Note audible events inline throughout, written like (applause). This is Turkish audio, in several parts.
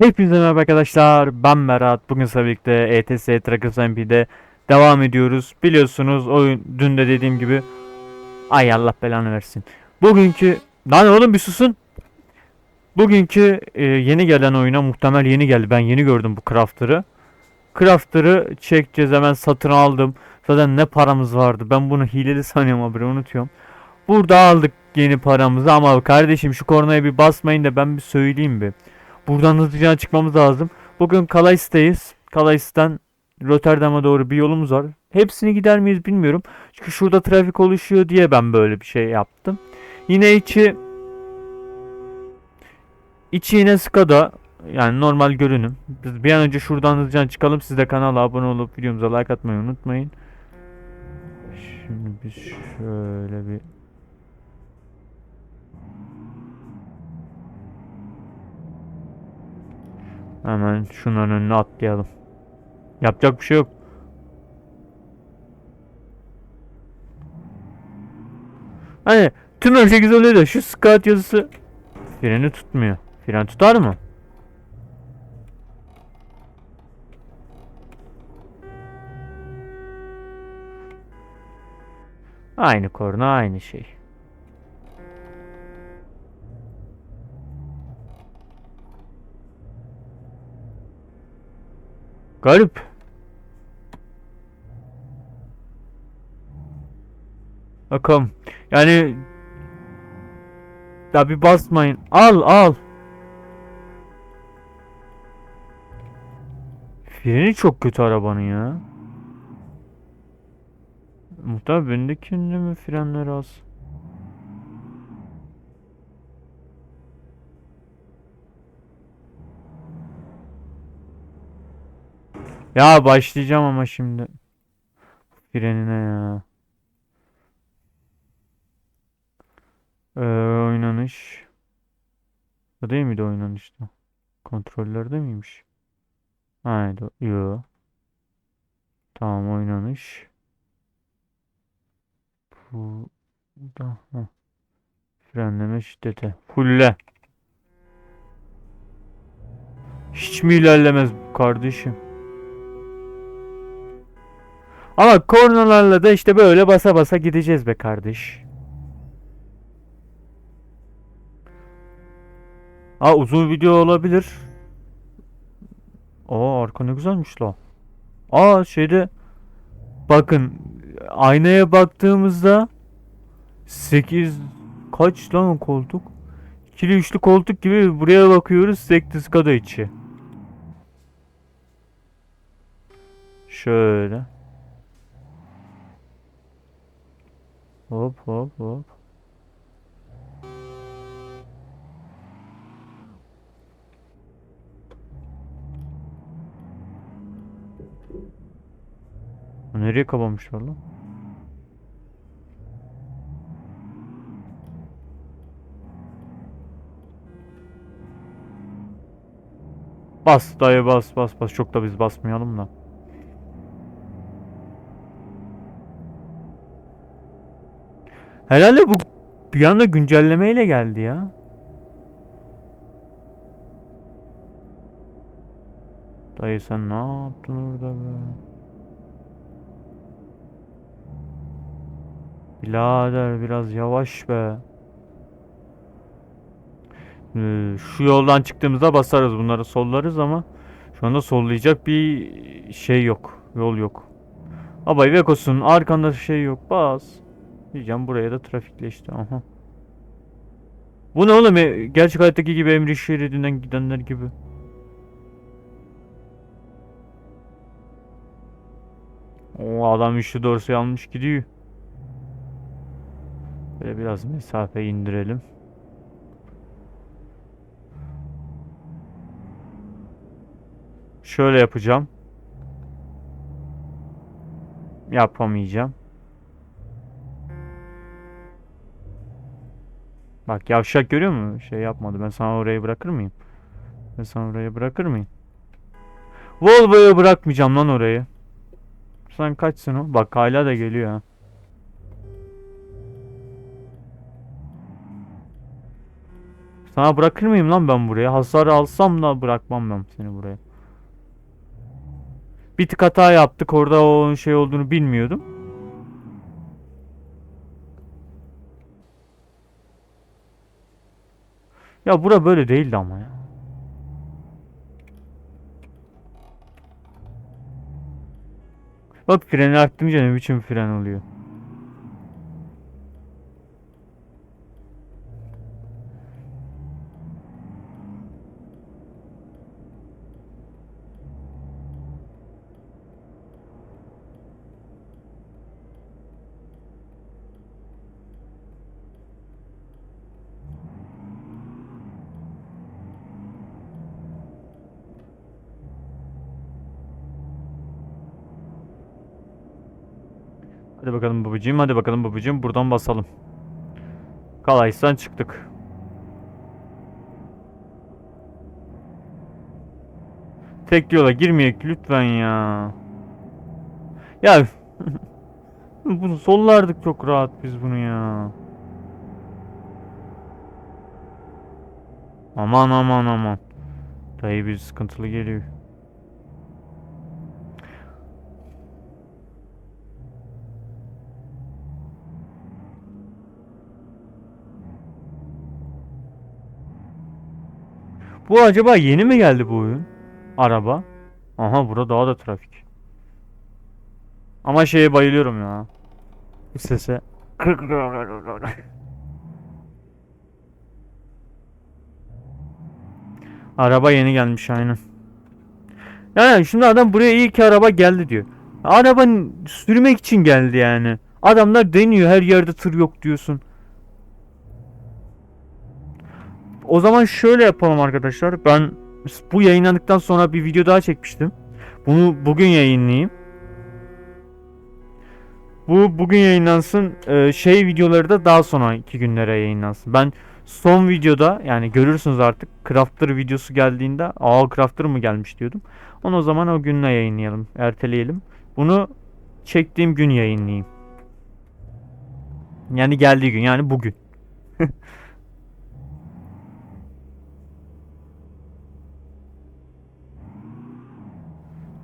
Hepinize merhaba arkadaşlar. Ben Berat. Bugün sizlerle birlikte ETS Trackers MP'de devam ediyoruz. Biliyorsunuz oyun dün de dediğim gibi ay Allah belanı versin. Bugünkü lan oğlum bir susun. Bugünkü e, yeni gelen oyuna muhtemel yeni geldi. Ben yeni gördüm bu crafter'ı. Crafter'ı çekeceğiz hemen satın aldım. Zaten ne paramız vardı. Ben bunu hileli (laughs) sanıyorum haberi unutuyorum. Burada aldık yeni paramızı ama kardeşim şu kornaya bir basmayın da ben bir söyleyeyim bir. Buradan hızlıca çıkmamız lazım. Bugün Kalais'teyiz. Kalais'ten Rotterdam'a doğru bir yolumuz var. Hepsini gider miyiz bilmiyorum. Çünkü şurada trafik oluşuyor diye ben böyle bir şey yaptım. Yine içi içi yine Skada yani normal görünüm. Biz bir an önce şuradan hızlıca çıkalım. Siz de kanala abone olup videomuza like atmayı unutmayın. Şimdi biz şöyle bir Hemen şunun önüne atlayalım. Yapacak bir şey yok. Hani tüm her şey oluyor da şu scout yazısı freni tutmuyor. Fren tutar mı? Aynı korna aynı şey. Garip. Bakalım. Yani ya bir basmayın. Al al. Freni çok kötü arabanın ya. Muhtemelen bendekinde mi frenler az? Ya başlayacağım ama şimdi. Frenine ya. Ee, oynanış. O değil miydi oynanışta? Kontrollerde miymiş? Haydi. Yo. Tamam oynanış. Bu da heh. Frenleme şiddeti. Fulle. Hiç mi ilerlemez bu kardeşim? Ama kornalarla da işte böyle basa basa gideceğiz be kardeş. Aa uzun video olabilir. Aa arka ne güzelmiş la. Aa şeyde bakın aynaya baktığımızda 8 kaç lan o koltuk? İkili üçlü koltuk gibi buraya bakıyoruz sektiz kada içi. Şöyle. Hop hop hop. Nereye kapamışlar lan? Bas dayı bas bas bas çok da biz basmayalım da. Herhalde bu bir anda güncellemeyle geldi ya. Dayı sen ne yaptın orada be? Birader biraz yavaş be. Ee, şu yoldan çıktığımızda basarız bunları sollarız ama şu anda sollayacak bir şey yok. Yol yok. Abay Vekos'un arkanda şey yok. Bas. Diyeceğim buraya da trafikleşti. Aha. Bu ne oğlum? E, Gerçek hayattaki gibi emri şeridinden gidenler gibi. O adam üçlü dorsu almış gidiyor. Böyle biraz mesafe indirelim. Şöyle yapacağım. Yapamayacağım. Bak yavşak görüyor musun? Şey yapmadı. Ben sana orayı bırakır mıyım? Ben sana orayı bırakır mıyım? Volvo'yu bırakmayacağım lan orayı. Sen kaçsın o? Bak hala da geliyor ha. Sana bırakır mıyım lan ben buraya? Hasar alsam da bırakmam ben seni buraya. Bir tık hata yaptık. Orada o şey olduğunu bilmiyordum. Ya bura böyle değildi ama ya. Bak freni arttırınca ne biçim fren oluyor. Hadi bakalım babacığım, hadi bakalım babacığım. Buradan basalım. Kalays'tan çıktık. Tek yola girmeyek lütfen ya. Ya (laughs) bunu sollardık çok rahat biz bunu ya. Aman aman aman. Dayı bir sıkıntılı geliyor. Bu acaba yeni mi geldi bu oyun? Araba. Aha burada daha da trafik. Ama şeye bayılıyorum ya. Bu sese. Araba yeni gelmiş aynen. Yani şimdi adam buraya iyi ki araba geldi diyor. Araba sürmek için geldi yani. Adamlar deniyor her yerde tır yok diyorsun. O zaman şöyle yapalım arkadaşlar. Ben bu yayınlandıktan sonra bir video daha çekmiştim. Bunu bugün yayınlayayım. Bu bugün yayınlansın. Ee, şey videoları da daha sonraki günlere yayınlansın. Ben son videoda yani görürsünüz artık Crafter videosu geldiğinde aa Crafter mı gelmiş diyordum. Onu o zaman o günle yayınlayalım. Erteleyelim. Bunu çektiğim gün yayınlayayım. Yani geldiği gün yani bugün. (laughs)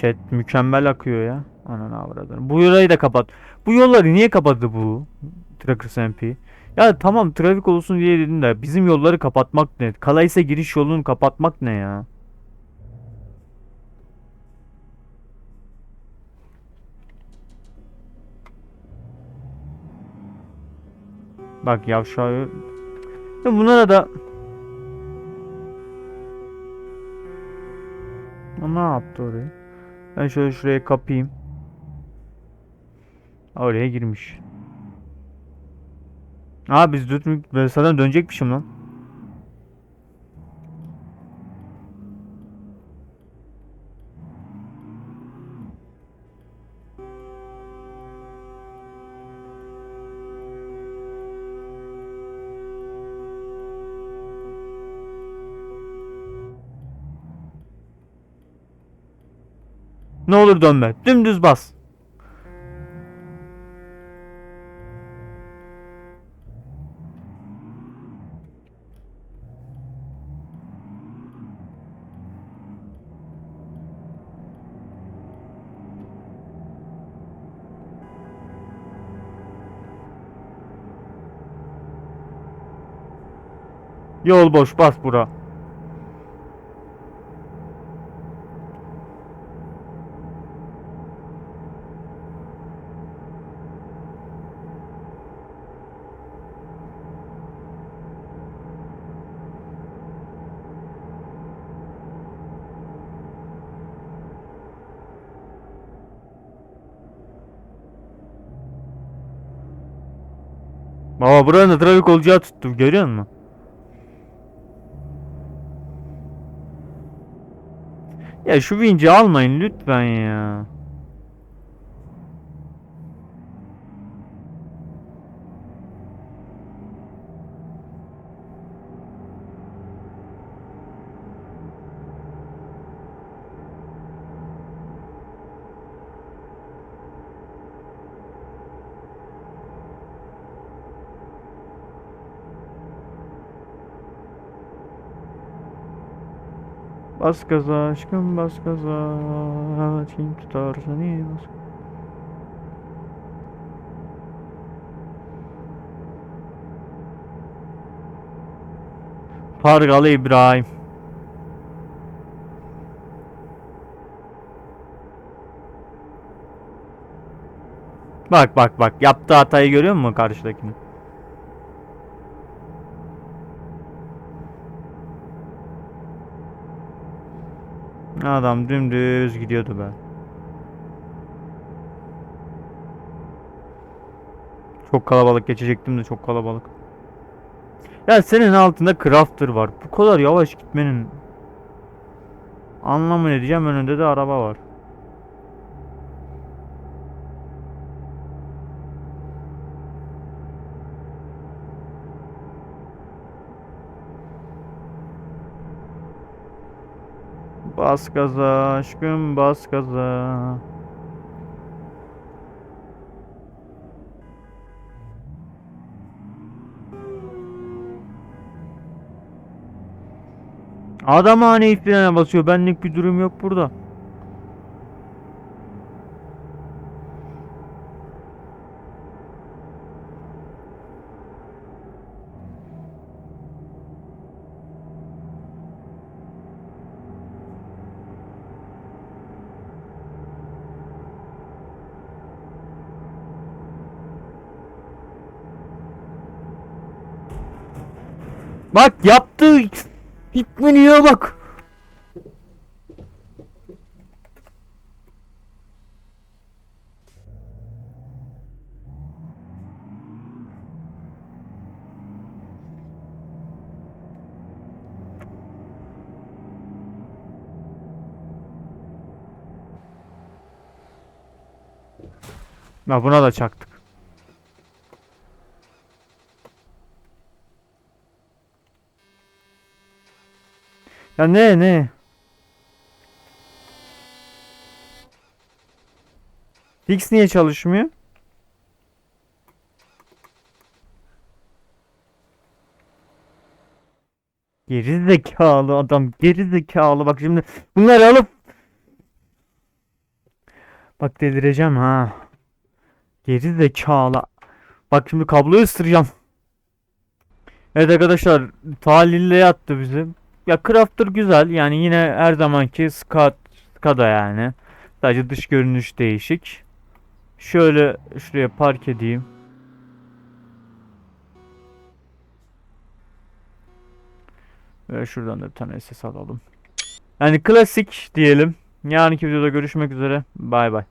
Chat mükemmel akıyor ya. Ananı avradını. Bu yolu da kapat. Bu yolları niye kapattı bu? Trackers MP. Ya tamam trafik olsun diye dedim de bizim yolları kapatmak ne? Kalaysa giriş yolunu kapatmak ne ya? Bak yavşağı. Ya bunlara da ne yaptı orayı? Ben şöyle şuraya kapayım. Oraya girmiş. Aa biz zaten dönecekmişim lan. Ne olur dönme. Dümdüz bas. Yol boş bas bura. Baba buranın da trafik olacağı tuttu görüyor musun? Ya şu vinci almayın lütfen ya. Bas gaza aşkım bas gaza. Kim tutar seni bas. Pargalı İbrahim. Bak bak bak yaptığı hatayı görüyor musun karşıdakini? Adam dümdüz gidiyordu be. Çok kalabalık geçecektim de çok kalabalık. Ya senin altında crafter var. Bu kadar yavaş gitmenin anlamı ne diyeceğim önünde de araba var. Bas gaza aşkım bas gaza. Adam hani frene basıyor. Benlik bir durum yok burada. Bak yaptı. Gitmeniyor bak. Ya buna da çaktık. Ya ne ne? Fix niye çalışmıyor? Geri zekalı adam, geri zekalı. Bak şimdi bunları alıp Bak delireceğim ha. Geri zekalı. Bak şimdi kabloyu ısıracağım. Evet arkadaşlar tahlille yattı bizim. Ya Crafter güzel yani yine her zamanki Ska, Skada yani. Sadece dış görünüş değişik. Şöyle şuraya park edeyim. Ve şuradan da bir tane SS alalım. Yani klasik diyelim. Yarınki videoda görüşmek üzere. Bay bay.